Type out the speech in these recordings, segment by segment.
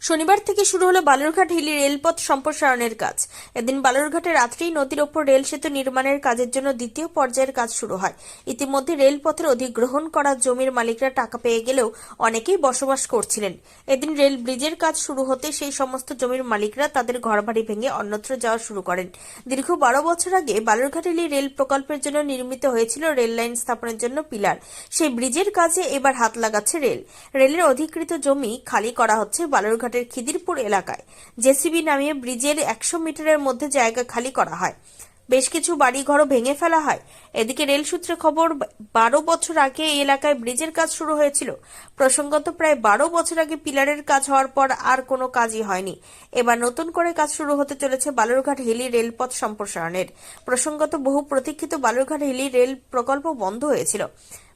শনিবার থেকে শুরু হলো বালুরঘাট হিলি রেলপথ সম্প্রসারণের কাজ। এদিন বালুরঘাটে রাত্রেই নদীর ওপর রেল সেতু নির্মাণের কাজের জন্য দ্বিতীয় পর্যায়ের কাজ শুরু হয়। ইতিমধ্যে রেলপথের অধিগ্রহণ করা জমির মালিকরা টাকা পেয়ে গেলেও অনেকেই বসবাস করছিলেন। এদিন রেল ব্রিজের কাজ শুরু হতে সেই সমস্ত জমির মালিকরা তাদের ঘরবাড়ি ভেঙে অন্যত্র যাওয়া শুরু করেন। দীর্ঘ বারো বছর আগে বালুরঘাট হিলি রেল প্রকল্পের জন্য নির্মিত হয়েছিল রেল লাইন স্থাপনের জন্য পিলার। সেই ব্রিজের কাজে এবার হাত লাগাচ্ছে রেল। রেলের অধিকৃত জমি খালি করা হচ্ছে বালুরঘাটের খিদিরপুর এলাকায়। জেসিবি নামিয়ে ব্রিজের একশো মিটারের মধ্যে জায়গা খালি করা হয়। বেশ কিছু বাড়িঘরও ভেঙে ফেলা হয়। এদিকে রেল সূত্রে খবর, বারো বছর আগে এই এলাকায় ব্রিজের কাজ শুরু হয়েছিল। প্রসঙ্গত প্রায় বারো বছর আগে পিলারের কাজ হওয়ার পর আর কোনো কাজই হয়নি। এবার নতুন করে কাজ শুরু হতে চলেছে বালুরঘাট হিলি রেলপথ সম্প্রসারণের। প্রসঙ্গত বহু প্রতীক্ষিত বালুরঘাট হিলি রেল প্রকল্প বন্ধ হয়েছিল।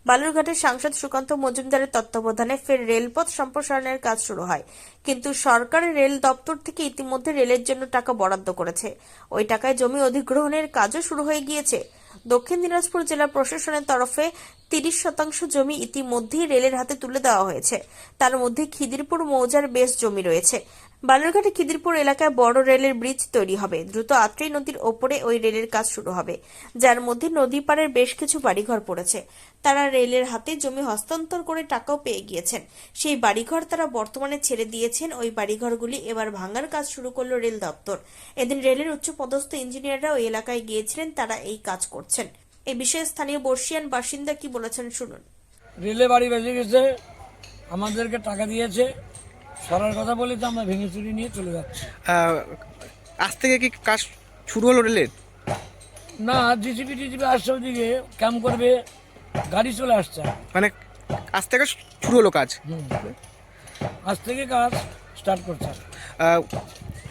বালুরঘাটের সাংসদ সুকান্ত মজুমদারের তত্ত্বাবধানে ফের রেলপথ সম্প্রসারণের কাজ শুরু হয়। কিন্তু সরকার রেল দপ্তর থেকে ইতিমধ্যে রেলের জন্য টাকা বরাদ্দ করেছে। ওই টাকায় জমি অধিগ্রহণের কাজও শুরু হয়ে গিয়েছে। দক্ষিণ দিনাজপুর জেলা প্রশাসনের তরফে তিরিশ শতাংশ জমি ইতিমধ্যেই রেলের হাতে তুলে দেওয়া হয়েছে। তার মধ্যে খিদিরপুর মৌজার বেশ জমি রয়েছে। বালুরঘাটে খিদিরপুর এলাকায় বড় রেলের ব্রিজ তৈরি হবে। দ্রুত আত্রেই নদীর ওপরে ওই রেলের কাজ শুরু হবে। যার মধ্যে নদী পাড়ের বেশ কিছু বাড়িঘর পড়েছে। তারা রেলের হাতে জমি হস্তান্তর করে টাকাও পেয়ে গিয়েছেন। সেই বাড়িঘর তারা বর্তমানে ছেড়ে দিয়েছেন। ওই বাড়িঘরগুলি এবার ভাঙার কাজ শুরু করল রেল দপ্তর। এদিন রেলের উচ্চ পদস্থ ইঞ্জিনিয়াররা ওই এলাকায় গিয়েছিলেন তারা এই কাজ করছেন। এ বিষয়ে স্থানীয় বর্ষিয়ান বাসিন্দা কি বলেছেন শুনুন। রেলে বাড়ি বেজে গেছে আমাদেরকে টাকা দিয়েছে। সরার কথা বলে তো আমরা ভেঙে চুরি নিয়ে চলে যাচ্ছি। আজ থেকে কি কাজ শুরু হলো রেলের? না জিসিপি টিসিপি আসছে ওদিকে ক্যাম্প করবে। গাড়ি চলে আসছে। মানে আজ থেকে শুরু হলো কাজ? আজ থেকে কাজ স্টার্ট করছে। আহ,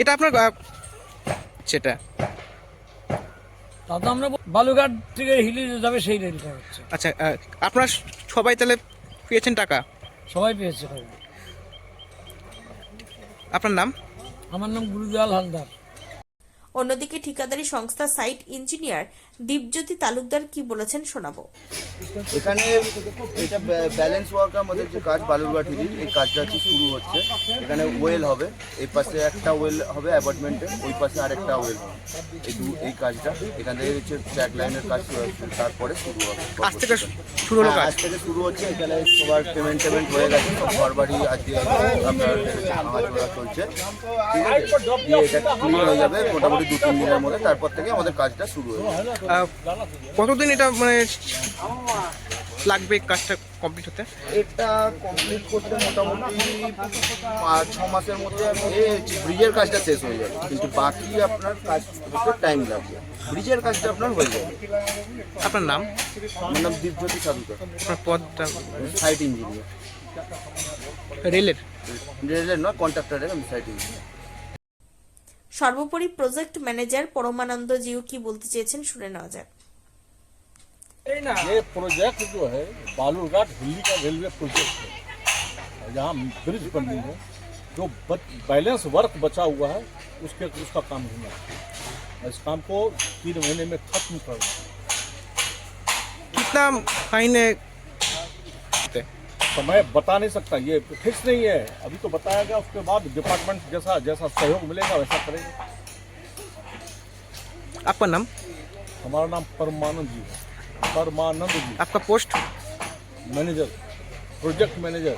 এটা আপনার সেটা। তা তো আমরা বালুঘাট থেকে হিলি যাবে সেই রেলটা হচ্ছে। আচ্ছা আপনারা সবাই তাহলে পেয়েছেন টাকা? সবাই পেয়েছে। আপনার নাম? আমার নাম গুরুদয়াল হালদার। অন্যদিকে ঠিকাদারি সংস্থা সাইট ইঞ্জিনিয়ার দীপজ্যোতি তালুকদার কি বলেছেন শোনাবো। এখানে এটা ব্যালেন্স ওয়ার্কার আমাদের যে কাজ বালুরঘাট হিলির এই কাজটা হচ্ছে শুরু হচ্ছে। এখানে ওয়েল হবে এই পাশে একটা ওয়েল হবে অ্যাপার্টমেন্টে ওই পাশে আরেকটা ওয়েল এই দু এই কাজটা এখান থেকে হচ্ছে ট্র্যাক লাইনের কাজ শুরু হচ্ছে তারপরে শুরু হবে। আজ থেকে শুরু হলো হ্যাঁ, কাজ? আজ থেকে শুরু হচ্ছে এখানে সবার পেমেন্ট টেমেন্ট হয়ে গেছে সব ঘর বাড়ি আজকে আপনার চলছে। ঠিক আছে? এটা ক্লিয়ার হয়ে যাবে মোটামুটি দু তিন দিনের মধ্যে তারপর থেকে আমাদের কাজটা শুরু হয়ে যাবে। কতদিন এটা মানে লাগবে কাজটা কমপ্লিট হতে? এটা কমপ্লিট করতে মোটামুটি পাঁচ ছ মাসের মধ্যে ব্রিজের কাজটা শেষ হয়ে যাবে। কিন্তু বাকি আপনার কাজ করতে টাইম লাগবে। ব্রিজের কাজটা আপনার হয়ে যাবে। আপনার নাম? আমার নাম দীপজ্যোতি সাধুকার। আপনার পদটা? সাইট ইঞ্জিনিয়ার রেলের? রেলের নয় কন্ট্রাক্টরের আমি সাইট ইঞ্জিনিয়ার সর্বোপরি প্রজেক্ট ম্যানেজার পরমানন্দ জিউ কি বলতে চেয়েছেন শুনে নেওয়া যাক ये प्रोजेक्ट जो है बालूरघाट हिली का रेलवे प्रोजेक्ट है यहाँ ब्रिज बननी है जो बच, बैलेंस वर्क बचा हुआ है उसके उसका काम होना है इस काम को तीन महीने में खत्म करना है कितना फाइन है समय बता नहीं सकता ये फिक्स नहीं है। अभी तो बताया गया उसके बाद डिपार्टमेंट जैसा जैसा सहयोग मिलेगा वैसा करेंगे। आपका नाम? हमारा नाम परमानंद जी है। परमानंद जी। आपका पोस्ट? Manager project manager.